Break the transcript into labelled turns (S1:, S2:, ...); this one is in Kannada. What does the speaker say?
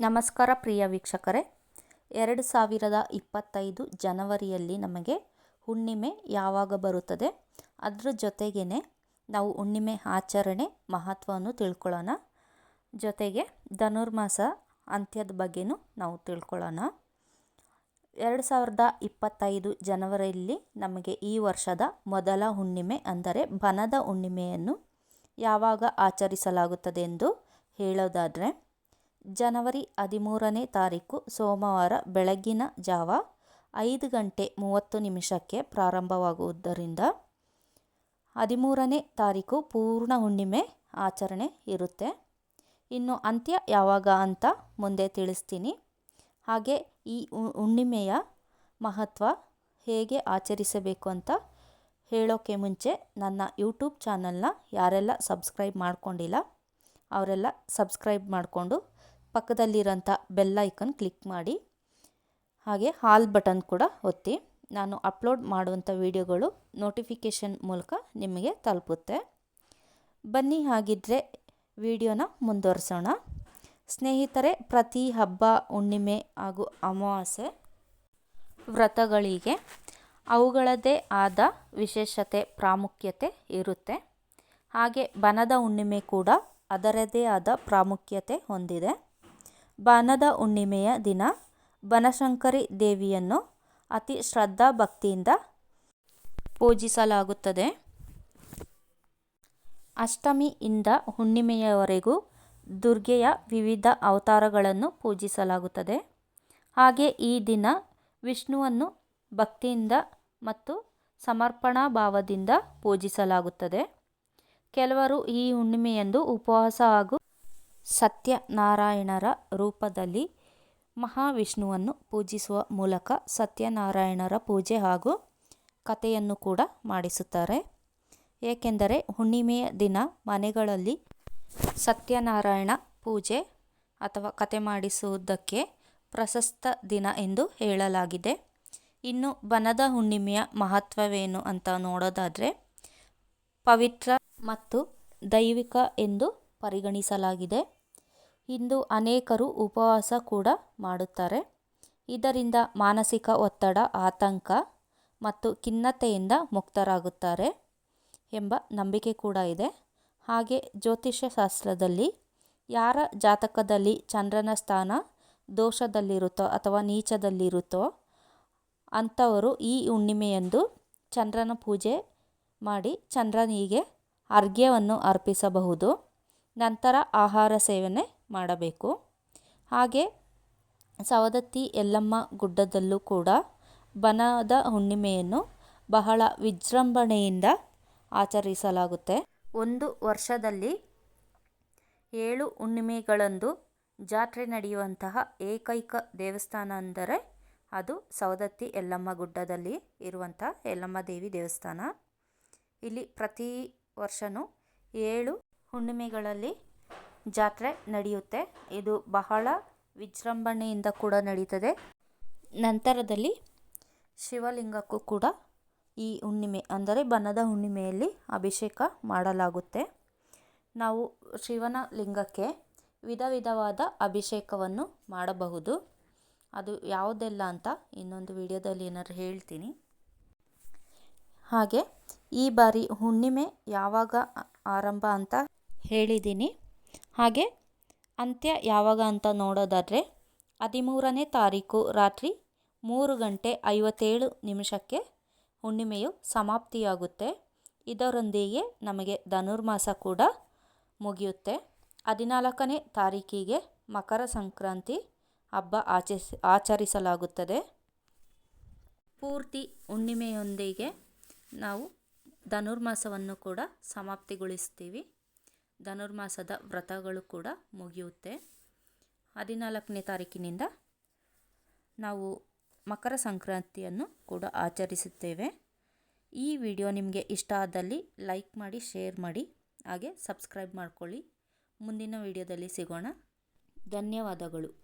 S1: ನಮಸ್ಕಾರ ಪ್ರಿಯ ವೀಕ್ಷಕರೇ. ಎರಡು ಸಾವಿರದ ಇಪ್ಪತ್ತೈದು ಜನವರಿಯಲ್ಲಿ ನಮಗೆ ಹುಣ್ಣಿಮೆ ಯಾವಾಗ ಬರುತ್ತದೆ? ಅದರ ಜೊತೆಗೇ ನಾವು ಹುಣ್ಣಿಮೆ ಆಚರಣೆ ಮಹತ್ವವನ್ನು ತಿಳ್ಕೊಳ್ಳೋಣ. ಜೊತೆಗೆ ಧನುರ್ಮಾಸ ಅಂತ್ಯದ ಬಗ್ಗೆನೂ ನಾವು ತಿಳ್ಕೊಳ್ಳೋಣ. ಎರಡು ಸಾವಿರದ ಇಪ್ಪತ್ತೈದು ಜನವರಿಯಲ್ಲಿ ನಮಗೆ ಈ ವರ್ಷದ ಮೊದಲ ಹುಣ್ಣಿಮೆ ಅಂದರೆ ಬನದ ಹುಣ್ಣಿಮೆಯನ್ನು ಯಾವಾಗ ಆಚರಿಸಲಾಗುತ್ತದೆ ಎಂದು ಹೇಳೋದಾದರೆ ಜನವರಿ ಹದಿಮೂರನೇ ತಾರೀಕು ಸೋಮವಾರ ಬೆಳಗ್ಗಿನ ಜಾವ ಐದು ಗಂಟೆ ಮೂವತ್ತು ನಿಮಿಷಕ್ಕೆ ಪ್ರಾರಂಭವಾಗುವುದರಿಂದ ಹದಿಮೂರನೇ ತಾರೀಕು ಪೂರ್ಣ ಹುಣ್ಣಿಮೆ ಆಚರಣೆ ಇರುತ್ತೆ. ಇನ್ನು ಅಂತ್ಯ ಯಾವಾಗ ಅಂತ ಮುಂದೆ ತಿಳಿಸ್ತೀನಿ. ಹಾಗೆ ಈ ಹುಣ್ಣಿಮೆಯ ಮಹತ್ವ ಹೇಗೆ ಆಚರಿಸಬೇಕು ಅಂತ ಹೇಳೋಕ್ಕೆ ಮುಂಚೆ ನನ್ನ ಯೂಟ್ಯೂಬ್ ಚಾನಲ್ನ ಯಾರೆಲ್ಲ ಸಬ್ಸ್ಕ್ರೈಬ್ ಮಾಡ್ಕೊಂಡಿಲ್ಲ, ಅವರೆಲ್ಲ ಸಬ್ಸ್ಕ್ರೈಬ್ ಮಾಡಿಕೊಂಡು ಪಕ್ಕದಲ್ಲಿರೋಂಥ ಬೆಲ್ ಐಕನ್ ಕ್ಲಿಕ್ ಮಾಡಿ. ಹಾಗೆ ಹಾಲ್ ಬಟನ್ ಕೂಡ ಒತ್ತಿ. ನಾನು ಅಪ್ಲೋಡ್ ಮಾಡುವಂಥ ವಿಡಿಯೋಗಳು ನೋಟಿಫಿಕೇಷನ್ ಮೂಲಕ ನಿಮಗೆ ತಲುಪುತ್ತೆ. ಬನ್ನಿ ಹಾಗಿದ್ದರೆ ವಿಡಿಯೋನ ಮುಂದುವರಿಸೋಣ. ಸ್ನೇಹಿತರೆ, ಪ್ರತಿ ಹಬ್ಬ, ಹುಣ್ಣಿಮೆ ಹಾಗೂ ಅಮಾವಾಸ್ಯೆ ವ್ರತಗಳಿಗೆ ಅವುಗಳದ್ದೇ ಆದ ವಿಶೇಷತೆ, ಪ್ರಾಮುಖ್ಯತೆ ಇರುತ್ತೆ. ಹಾಗೆ ಬನದ ಹುಣ್ಣಿಮೆ ಕೂಡ ಅದರದೇ ಆದ ಪ್ರಾಮುಖ್ಯತೆ ಹೊಂದಿದೆ. ಬನದ ಹುಣ್ಣಿಮೆಯ ದಿನ ಬನಶಂಕರಿ ದೇವಿಯನ್ನು ಅತಿ ಶ್ರದ್ಧಾ ಭಕ್ತಿಯಿಂದ ಪೂಜಿಸಲಾಗುತ್ತದೆ. ಅಷ್ಟಮಿಯಿಂದ ಹುಣ್ಣಿಮೆಯವರೆಗೂ ದುರ್ಗೆಯ ವಿವಿಧ ಅವತಾರಗಳನ್ನು ಪೂಜಿಸಲಾಗುತ್ತದೆ. ಹಾಗೆ ಈ ದಿನ ವಿಷ್ಣುವನ್ನು ಭಕ್ತಿಯಿಂದ ಮತ್ತು ಸಮರ್ಪಣಾ ಭಾವದಿಂದ ಪೂಜಿಸಲಾಗುತ್ತದೆ. ಕೆಲವರು ಈ ಹುಣ್ಣಿಮೆಯಂದು ಉಪವಾಸ ಹಾಗೂ ಸತ್ಯನಾರಾಯಣರ ರೂಪದಲ್ಲಿ ಮಹಾವಿಷ್ಣುವನ್ನು ಪೂಜಿಸುವ ಮೂಲಕ ಸತ್ಯನಾರಾಯಣರ ಪೂಜೆ ಹಾಗೂ ಕಥೆಯನ್ನು ಕೂಡ ಮಾಡಿಸುತ್ತಾರೆ. ಏಕೆಂದರೆ ಹುಣ್ಣಿಮೆಯ ದಿನ ಮನೆಗಳಲ್ಲಿ ಸತ್ಯನಾರಾಯಣ ಪೂಜೆ ಅಥವಾ ಕತೆ ಮಾಡಿಸುವುದಕ್ಕೆ ಪ್ರಶಸ್ತ ದಿನ ಎಂದು ಹೇಳಲಾಗಿದೆ. ಇನ್ನು ಬನದ ಹುಣ್ಣಿಮೆಯ ಮಹತ್ವವೇನು ಅಂತ ನೋಡೋದಾದರೆ ಪವಿತ್ರ ಮತ್ತು ದೈವಿಕ ಎಂದು ಪರಿಗಣಿಸಲಾಗಿದೆ. ಇಂದು ಅನೇಕರು ಉಪವಾಸ ಕೂಡ ಮಾಡುತ್ತಾರೆ. ಇದರಿಂದ ಮಾನಸಿಕ ಒತ್ತಡ, ಆತಂಕ ಮತ್ತು ಖಿನ್ನತೆಯಿಂದ ಮುಕ್ತರಾಗುತ್ತಾರೆ ಎಂಬ ನಂಬಿಕೆ ಕೂಡ ಇದೆ. ಹಾಗೆ ಜ್ಯೋತಿಷ್ಯ ಶಾಸ್ತ್ರದಲ್ಲಿ ಯಾರ ಜಾತಕದಲ್ಲಿ ಚಂದ್ರನ ಸ್ಥಾನ ದೋಷದಲ್ಲಿರುತ್ತೋ ಅಥವಾ ನೀಚದಲ್ಲಿರುತ್ತೋ ಅಂಥವರು ಈ ಹುಣ್ಣಿಮೆಯಂದು ಚಂದ್ರನ ಪೂಜೆ ಮಾಡಿ ಚಂದ್ರನಿಗೆ ಅರ್ಘ್ಯವನ್ನು ಅರ್ಪಿಸಬಹುದು. ನಂತರ ಆಹಾರ ಸೇವನೆ ಮಾಡಬೇಕು. ಹಾಗೆ ಸವದತ್ತಿ ಎಲ್ಲಮ್ಮ ಗುಡ್ಡದಲ್ಲೂ ಕೂಡ ಬನದ ಹುಣ್ಣಿಮೆಯನ್ನು ಬಹಳ ವಿಜೃಂಭಣೆಯಿಂದ ಆಚರಿಸಲಾಗುತ್ತೆ. ಒಂದು ವರ್ಷದಲ್ಲಿ ಏಳು ಹುಣ್ಣಿಮೆಗಳಂದು ಜಾತ್ರೆ ನಡೆಯುವಂತಹ ಏಕೈಕ ದೇವಸ್ಥಾನ ಅಂದರೆ ಅದು ಸವದತ್ತಿ ಎಲ್ಲಮ್ಮ ಗುಡ್ಡದಲ್ಲಿ ಇರುವಂಥ ಎಲ್ಲಮ್ಮ ದೇವಿ ದೇವಸ್ಥಾನ. ಇಲ್ಲಿ ಪ್ರತಿ ವರ್ಷವೂ ಏಳು ಹುಣ್ಣಿಮೆಗಳಲ್ಲಿ ಜಾತ್ರೆ ನಡೆಯುತ್ತೆ. ಇದು ಬಹಳ ವಿಜೃಂಭಣೆಯಿಂದ ಕೂಡ ನಡೀತದೆ. ನಂತರದಲ್ಲಿ ಶಿವಲಿಂಗಕ್ಕೂ ಕೂಡ ಈ ಹುಣ್ಣಿಮೆ, ಅಂದರೆ ಬನದ ಹುಣ್ಣಿಮೆಯಲ್ಲಿ ಅಭಿಷೇಕ ಮಾಡಲಾಗುತ್ತೆ. ನಾವು ಶಿವನ ಲಿಂಗಕ್ಕೆ ವಿಧ ವಿಧವಾದ ಅಭಿಷೇಕವನ್ನು ಮಾಡಬಹುದು. ಅದು ಯಾವುದೆಲ್ಲ ಅಂತ ಇನ್ನೊಂದು ವಿಡಿಯೋದಲ್ಲಿ ಏನಾದ್ರು ಹೇಳ್ತೀನಿ. ಹಾಗೆ ಈ ಬಾರಿ ಹುಣ್ಣಿಮೆ ಯಾವಾಗ ಆರಂಭ ಅಂತ ಹೇಳಿದ್ದೀನಿ. ಹಾಗೆ ಅಂತ್ಯ ಯಾವಾಗ ಅಂತ ನೋಡೋದಾದರೆ ಹದಿಮೂರನೇ ತಾರೀಕು ರಾತ್ರಿ ಮೂರು ಗಂಟೆ ಐವತ್ತೇಳು ನಿಮಿಷಕ್ಕೆ ಹುಣ್ಣಿಮೆಯು ಸಮಾಪ್ತಿಯಾಗುತ್ತೆ. ಇದರೊಂದಿಗೆ ನಮಗೆ ಧನುರ್ಮಾಸ ಕೂಡ ಮುಗಿಯುತ್ತೆ. ಹದಿನಾಲ್ಕನೇ ತಾರೀಕಿಗೆ ಮಕರ ಸಂಕ್ರಾಂತಿ ಹಬ್ಬ ಆಚರಿಸಿ ಆಚರಿಸಲಾಗುತ್ತದೆ. ಪೂರ್ತಿ ಹುಣ್ಣಿಮೆಯೊಂದಿಗೆ ನಾವು ಧನುರ್ಮಾಸವನ್ನು ಕೂಡ ಸಮಾಪ್ತಿಗೊಳಿಸ್ತೀವಿ. ಧನುರ್ಮಾಸದ ವ್ರತಗಳು ಕೂಡ ಮುಗಿಯುತ್ತೆ. ಹದಿನಾಲ್ಕನೇ ತಾರೀಕಿನಿಂದ ನಾವು ಮಕರ ಸಂಕ್ರಾಂತಿಯನ್ನು ಕೂಡ ಆಚರಿಸುತ್ತೇವೆ. ಈ ವಿಡಿಯೋ ನಿಮಗೆ ಇಷ್ಟ ಆದಲ್ಲಿ ಲೈಕ್ ಮಾಡಿ, ಶೇರ್ ಮಾಡಿ, ಹಾಗೆ ಸಬ್ಸ್ಕ್ರೈಬ್ ಮಾಡ್ಕೊಳ್ಳಿ. ಮುಂದಿನ ವಿಡಿಯೋದಲ್ಲಿ ಸಿಗೋಣ. ಧನ್ಯವಾದಗಳು.